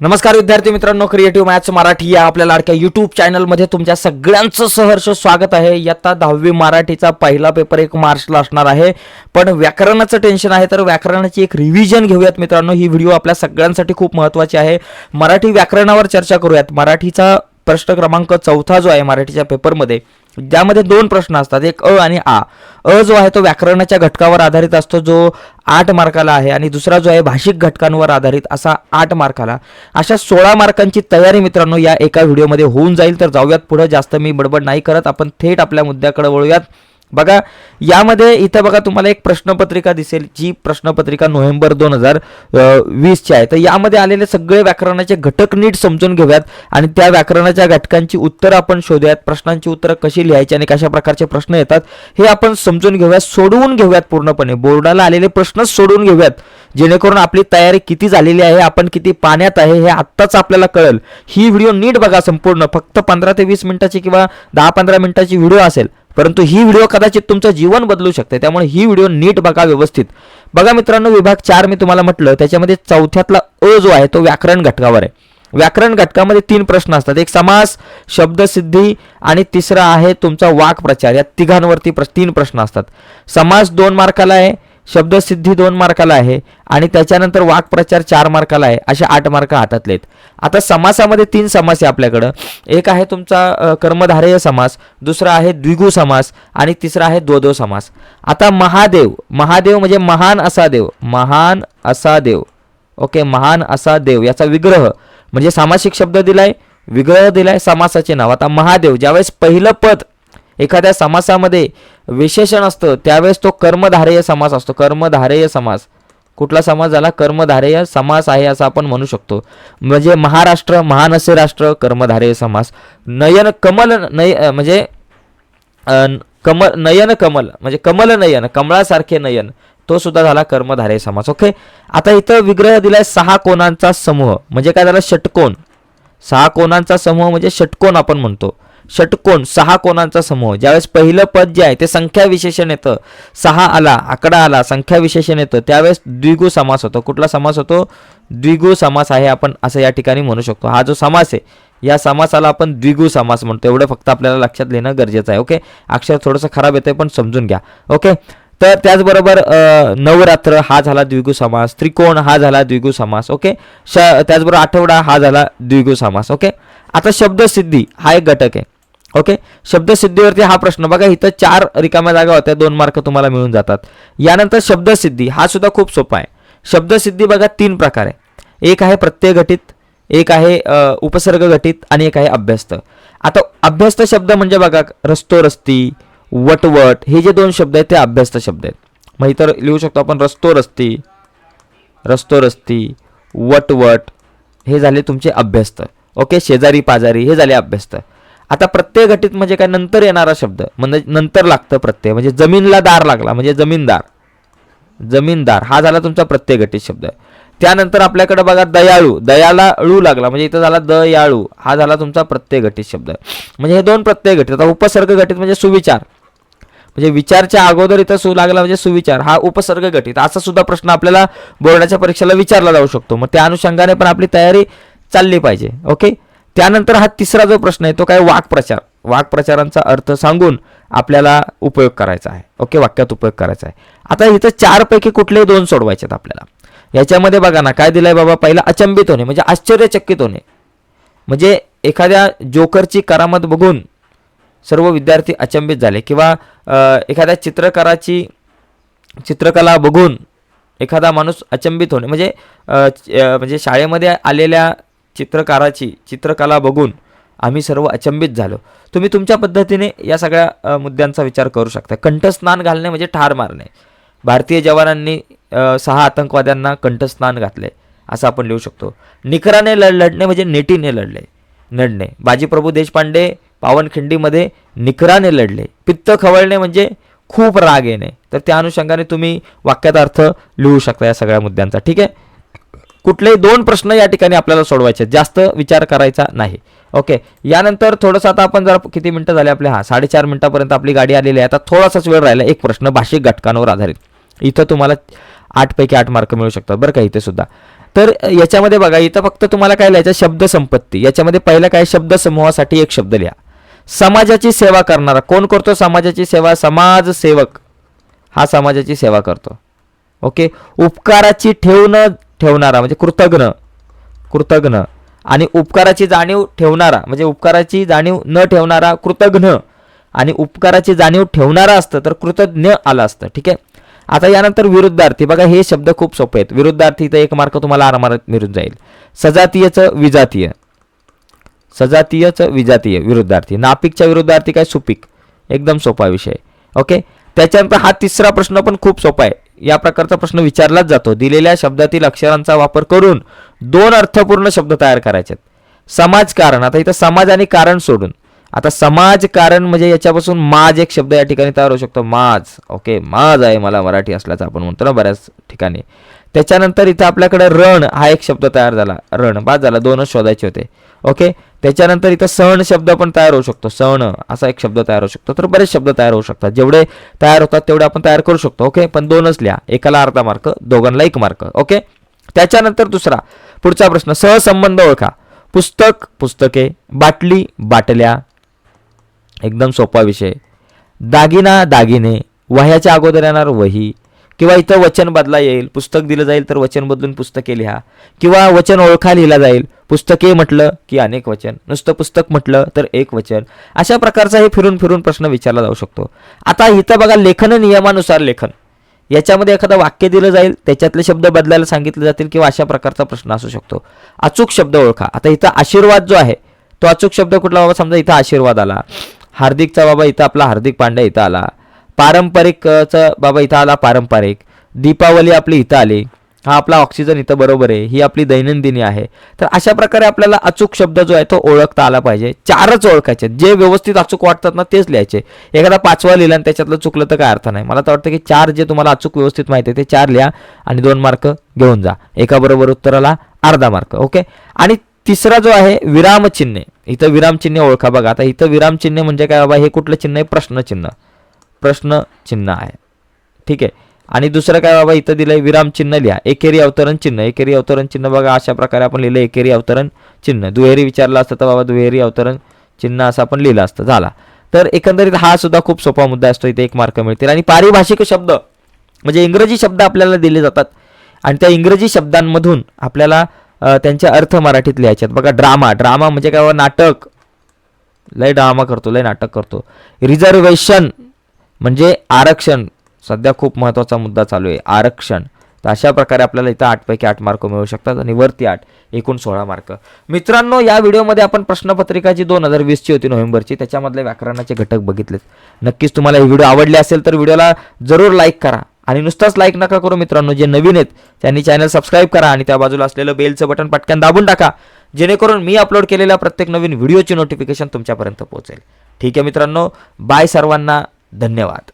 नमस्कार विद्यार्थी मित्रांनो क्रिएटिव्ह मॅथ्स मराठी या आपल्या लाडक्या युट्यूब चॅनलमध्ये तुमच्या सगळ्यांचं सहर्ष स्वागत आहे. इयत्ता दहावी मराठीचा पहिला पेपर एक मार्चला असणार आहे. पण व्याकरणाचं टेन्शन आहे तर व्याकरणाची एक रिव्हिजन घेऊयात मित्रांनो. ही व्हिडिओ आपल्या सगळ्यांसाठी खूप महत्त्वाची आहे. मराठी व्याकरणावर चर्चा करूयात. मराठीचा प्रश्न क्रमांक चौथा जो आहे मराठीच्या पेपरमध्ये ज्यामध्ये दोन प्रश्न असतात. एक अ आणि आ. अ जो आहे तो व्याकरणाच्या घटकावर आधारित असतो जो आठ मार्काला आहे आणि दुसरा जो आहे भाषिक घटकांवर आधारित असा आठ मार्काला. अशा सोळा मार्कांची तयारी मित्रांनो या एका व्हिडिओमध्ये होऊन जाईल. तर जाऊयात पुढे. जास्त मी बडबड नाही करत. आपण थेट आपल्या मुद्द्याकडे वळूयात. बघा यामध्ये इथं बघा तुम्हाला एक प्रश्नपत्रिका दिसेल जी प्रश्नपत्रिका नोव्हेंबर दोन हजार वीसची आहे. तर यामध्ये आलेले सगळे व्याकरणाचे घटक नीट समजून घेऊयात आणि त्या व्याकरणाच्या घटकांची उत्तरं आपण शोधूयात प्रश्नांची उत्तरं कशी लिहायची आणि कशा प्रकारचे प्रश्न येतात हे आपण समजून घेऊयात सोडवून घेऊयात पूर्णपणे. बोर्डाला आलेले प्रश्नच सोडवून घेऊयात. जेणेकरून आपली तयारी किती झालेली आहे आपण किती पाण्यात आहे हे आत्ताच आपल्याला कळेल. ही व्हिडिओ नीट बघा संपूर्ण. फक्त पंधरा ते वीस मिनिटाची किंवा दहा पंधरा मिनिटाची व्हिडिओ असेल. परंतु ही व्हिडिओ कदाचित तुमचं जीवन बदलू शकते. त्यामुळे ही व्हिडिओ नीट बघा व्यवस्थित. बघा मित्रांनो विभाग चार मी तुम्हाला म्हटलं त्याच्यामध्ये चौथ्यातला अ जो आहे तो व्याकरण घटकावर आहे. व्याकरण घटकामध्ये तीन प्रश्न असतात. एक समास शब्दसिद्धी आणि तिसरा आहे तुमचा वाक्प्रचार. या तिघांवरती प्र तीन प्रश्न असतात. समास दोन मार्काला आहे शब्दसिद्धी दोन मार्काला आहे आणि त्याच्यानंतर वाक्प्रचार चार मार्काला आहे असे आठ मार्क हातातले आहेत आता समासामध्ये तीन समास आहे आपल्याकडं. एक आहे तुमचा कर्मधारेय समास दुसरा आहे द्विगु समास आणि तिसरा आहे द्वदो समास. आता महादेव महादेव म्हणजे महान असा देव महान असा देव. ओके महान असा देव याचा विग्रह. म्हणजे सामासिक शब्द दिलाय विग्रह दिलाय समासाचे नाव. आता महादेव ज्यावेळेस पहिलं पद एखाद्या समासामध्ये विशेषण असतं त्यावेळेस तो कर्मधारेय समास असतो. कर्मधारेय समास. कुठला समास झाला? कर्मधारेय समास आहे असं आपण म्हणू शकतो. म्हणजे महाराष्ट्र महान असे राष्ट्र कर्मधारेय समास. नयन कमल नय म्हणजे कमल नयन कमल म्हणजे कमल नयन कमळासारखे नयन तो सुद्धा झाला कर्मधारेय समास. ओके? आता इथं विग्रह दिलाय सहा कोणांचा समूह. म्हणजे काय झाला? षटकोन. सहा कोणांचा समूह म्हणजे षटकोन आपण म्हणतो. षटकोन सहा कोणांचा समूह. ज्यावेळेस पहिलं पद जे आहे ते संख्या विशेषण येतं. सहा आला आकडा आला संख्या विशेषण येतं. त्यावेळेस द्विगु समास होतो. कुठला समास होतो? द्विगु समास आहे आपण असं या ठिकाणी म्हणू शकतो. हा जो समास आहे या समासाला आपण द्विगु समास म्हणतो. एवढं फक्त आपल्याला लक्षात घेणं गरजेचं आहे ओके? अक्षर थोडंसं खराब येतंय पण समजून घ्या ओके? तर त्याचबरोबर नवरात्र हा झाला द्विगु समास. त्रिकोण हा झाला द्विगु समास ओके? श त्याचबरोबर आठवडा हा झाला द्विगु समास ओके? आता शब्दसिद्धी हा एक घटक आहे. ओके शब्दसिद्धीवरती हा प्रश्न. बघा इथं चार रिकाम्या जागा होत्या दोन मार्क तुम्हाला मिळून जातात. यानंतर शब्दसिद्धी हा सुद्धा खूप सोपा आहे. शब्दसिद्धी बघा तीन प्रकार आहे. एक आहे प्रत्यय घटित एक आहे उपसर्ग घटित आणि एक आहे अभ्यस्त. आता अभ्यस्त शब्द म्हणजे बघा रस्तो रस्ती वटवट हे जे दोन शब्द आहेत ते अभ्यस्त शब्द आहेत. मग इतर लिहू शकतो आपण रस्तो रस्ती रस्तो रस्ती वटवट हे झाले तुमचे अभ्यस्त. ओके शेजारी पाजारी हे झाले अभ्यस्त. आता प्रत्यय घटित म्हणजे काय? नंतर येणारा शब्द. म्हणजे नंतर लागतं प्रत्यय. म्हणजे जमीनला दार लागला. म्हणजे जमीनदार. जमीनदार. हा झाला तुमचा प्रत्यय घटित शब्द. त्यानंतर आपल्याकडे बघा दयाळू. दयाला अळू लागला. म्हणजे इथं झाला दयाळू. हा झाला तुमचा प्रत्यय घटित शब्द. म्हणजे हे दोन प्रत्यय घटित. आता उपसर्ग घटित म्हणजे सुविचार. म्हणजे विचारच्या अगोदर इथं सु लागला म्हणजे सुविचार. हा उपसर्ग घटित. असा सुद्धा प्रश्न आपल्याला बोर्डाच्या परीक्षेला विचारला जाऊ शकतो. मग त्या अनुषंगाने पण आपली तयारी चालली पाहिजे. ओके? त्यानंतर हा तिसरा जो प्रश्न आहे तो काय वाक्प्रचार वाक्प्रचारांचा अर्थ सांगून आपल्याला उपयोग करायचा आहे. ओके? वाक्यात उपयोग करायचा आहे. आता इथं चारपैकी कुठलेही दोन सोडवायचे आहेत आपल्याला. याच्यामध्ये बघा ना काय दिलंय बाबा? पहिला अचंबित होणे म्हणजे आश्चर्यचकित होणे. म्हणजे एखाद्या जोकरची करामत बघून सर्व विद्यार्थी अचंबित झाले किंवा एखाद्या चित्रकाराची चित्रकला बघून एखादा माणूस अचंबित होणे. म्हणजे म्हणजे शाळेमध्ये आलेल्या चित्रकाराची चित्रकला बघून आम्ही सर्व अचंबित झालो. तुम्ही तुमच्या पद्धतीने या सगळ्या मुद्द्यांचा विचार करू शकता. कंठस्नान घालणे म्हणजे ठार मारणे. भारतीय जवानांनी सहा आतंकवाद्यांना कंठस्नान घातले असं आपण लिहू शकतो. निकराने लढ लढणे म्हणजे नेटीने लढले लढणे. बाजीप्रभू देशपांडे पावनखिंडीमध्ये निकराने लढले. पित्त खवळणे म्हणजे खूप राग येणे. तर त्या अनुषंगाने तुम्ही वाक्यात अर्थ लिहू शकता या सगळ्या मुद्द्यांचा. ठीक आहे? कुठलेही दोन प्रश्न या ठिकाणी आपल्याला सोडवायचे आहेत. जास्त विचार करायचा नाही. ओके यानंतर थोडंसं आता आपण जरा किती मिनटं झाले आपले? हा साडेचार मिनटापर्यंत आपली गाडी आलेली आहे. आता थोडासाच वेळ राहिला. एक प्रश्न भाषिक घटकांवर आधारित. इथं तुम्हाला आठपैकी आठ मार्क मिळू शकतात. बरं का इथे सुद्धा. तर याच्यामध्ये बघा इथं फक्त तुम्हाला काय लिहायचं शब्दसंपत्ती याच्यामध्ये पहिलं काय? शब्द समूहासाठी एक शब्द लिहा. समाजाची सेवा करणारा. कोण करतो? समाजाची सेवा समाजसेवक हा समाजाची सेवा करतो. ओके उपकाराची ठेव न ठेवणारा म्हणजे कृतज्ञ कृतज्ञ आणि उपकाराची जाणीव ठेवणारा म्हणजे उपकाराची जाणीव न ठेवणारा कृतज्ञ आणि उपकाराची जाणीव ठेवणारा असतं तर कृतज्ञ आलं असतं ठीक आहे? आता यानंतर विरुद्धार्थी बघा हे शब्द खूप सोपे आहेत. विरुद्धार्थी तर एक मार्क तुम्हाला आरामात मिळून जाईल. सजातीयचं विजातीय. सजातीयचं विजातीय विरुद्धार्थी. नापिकच्या विरुद्धार्थी काय सुपीक? एकदम सोपा विषय. ओके? त्याच्यानंतर हा तिसरा प्रश्न पण खूप सोपा आहे. या प्रकारचा प्रश्न विचारलाच जातो. दिलेल्या शब्दातील अक्षरांचा वापर करून दोन अर्थपूर्ण शब्द तयार करायचे समाजकारण आता इथं समाज आणि कारण सोडून. आता समाजकारण म्हणजे याच्यापासून माज एक शब्द या ठिकाणी तयार होऊ शकतो. माज. ओके माज आहे मला मराठी असल्याचं आपण म्हणतो ना बऱ्याच ठिकाणी. त्याच्यानंतर इथं आपल्याकडे रण हा एक शब्द तयार झाला. रण. बाद झाला. दोनच शोधायचे होते. ओके? त्याच्यानंतर इथं सण शब्द पण तयार होऊ शकतो. सण असा एक शब्द तयार होऊ शकतो. तर बरेच शब्द तयार होऊ शकतात. जेवढे तयार होतात तेवढे आपण तयार करू शकतो. ओके? पण दोनच लिहा. एकाला अर्धा मार्क दोघांना एक मार्क. ओके? त्याच्यानंतर दुसरा पुढचा प्रश्न सहसंबंध ओळखा. पुस्तक पुस्तके. बाटली बाटल्या. एकदम सोपा विषय. दागिना दागिने. वह्याच्या अगोदर येणार वही. किंवा इथं वचन बदला येईल. पुस्तक दिलं जाईल तर वचन बदलून पुस्तके लिहा. किंवा वचन ओळखा लिहिला जाईल. पुस्तके म्हटलं की अनेक वचन नुसतं पुस्तक म्हटलं तर एक वचन. अशा प्रकारचा हे फिरून फिरून प्रश्न विचारला जाऊ शकतो. आता इथं बघा लेखन नियमानुसार लेखन. याच्यामध्ये एखादं वाक्य दिलं जाईल त्याच्यातले शब्द बदलायला सांगितले जातील किंवा अशा प्रकारचा प्रश्न असू शकतो. अचूक शब्द ओळखा. आता इथं आशीर्वाद जो आहे तो अचूक शब्द कुठला बाबा? समजा इथं आशीर्वाद आला. हार्दिकचा बाबा इथं आपला हार्दिक पांड्या इथं आला. पारंपरिकचा बाबा इथं आला पारंपरिक. दीपावली आपली इथं आली. हा आपला ऑक्सिजन इथं बरोबर आहे ही आपली दैनंदिनी आहे. तर अशा प्रकारे आपल्याला अचूक शब्द जो आहे तो ओळखता आला पाहिजे. चारच ओळखायचे जे व्यवस्थित अचूक वाटतात ना तेच लिहायचे. एखादा पाचवा लिहिला आणि त्याच्यातलं चुकलं तर काय अर्थ नाही. मला तर वाटतं की चार जे तुम्हाला अचूक व्यवस्थित माहिती आहे ते चार लिहा आणि दोन मार्क घेऊन जा. एकाबरोबर उत्तराला अर्धा मार्क ओके? आणि तिसरा जो आहे विरामचिन्हे इथं विरामचिन्ह ओळखा बघा. आता इथं विरामचिन्ह म्हणजे काय बाबा? हे कुठलं चिन्ह आहे? प्रश्नचिन्ह प्रश्नचिन्ह आहे. ठीक आहे? आणि दुसरं काय बाबा इथं दिलंय विराम चिन्ह लिहा. एकेरी अवतरण चिन्ह. एकेरी अवतरण चिन्ह बघा अशा प्रकारे आपण लिहिलं एकेरी अवतरण चिन्ह. दुहेरी विचारलं असतं तर बाबा दुहेरी अवतरण चिन्ह असं आपण लिहिलं असतं. झाला. तर एकंदरीत हा सुद्धा खूप सोपा मुद्दा असतो. इथे एक मार्क मिळतील. आणि पारिभाषिक शब्द म्हणजे इंग्रजी शब्द आपल्याला दिले जातात. आणि त्या इंग्रजी शब्दांमधून आपल्याला त्यांच्या त्यांचे अर्थ मराठीत लिहायचे आहेत. बघा ड्रामा. ड्रामा म्हणजे काय बाबा नाटक. लय ड्रामा करतो लय नाटक करतो. रिझर्वेशन म्हणजे आरक्षण. सध्या खूप महत्त्वाचा मुद्दा चालू आहे आरक्षण. तर अशा प्रकारे आपल्याला इथं आठपैकी आठ मार्क मिळू शकतात आणि वरती आठ एकूण सोळा मार्क. मित्रांनो या व्हिडिओमध्ये आपण प्रश्नपत्रिका जी दोन हजार वीसची होती नोव्हेंबरची त्याच्यामधले व्याकरणाचे घटक बघितलेत. नक्कीच तुम्हाला ही व्हिडिओ आवडली असेल तर व्हिडिओला जरूर लाईक करा. आणि नुसताच लाईक नका करू मित्रांनो जे नवीन आहेत त्यांनी चॅनल सबस्क्राईब करा आणि त्या बाजूला असलेलं बेलचं बटन पटकन दाबून टाका. जेणेकरून मी अपलोड केलेल्या प्रत्येक नवीन व्हिडिओची नोटिफिकेशन तुमच्यापर्यंत पोहोचेल. ठीक आहे मित्रांनो बाय सर्वांना धन्यवाद.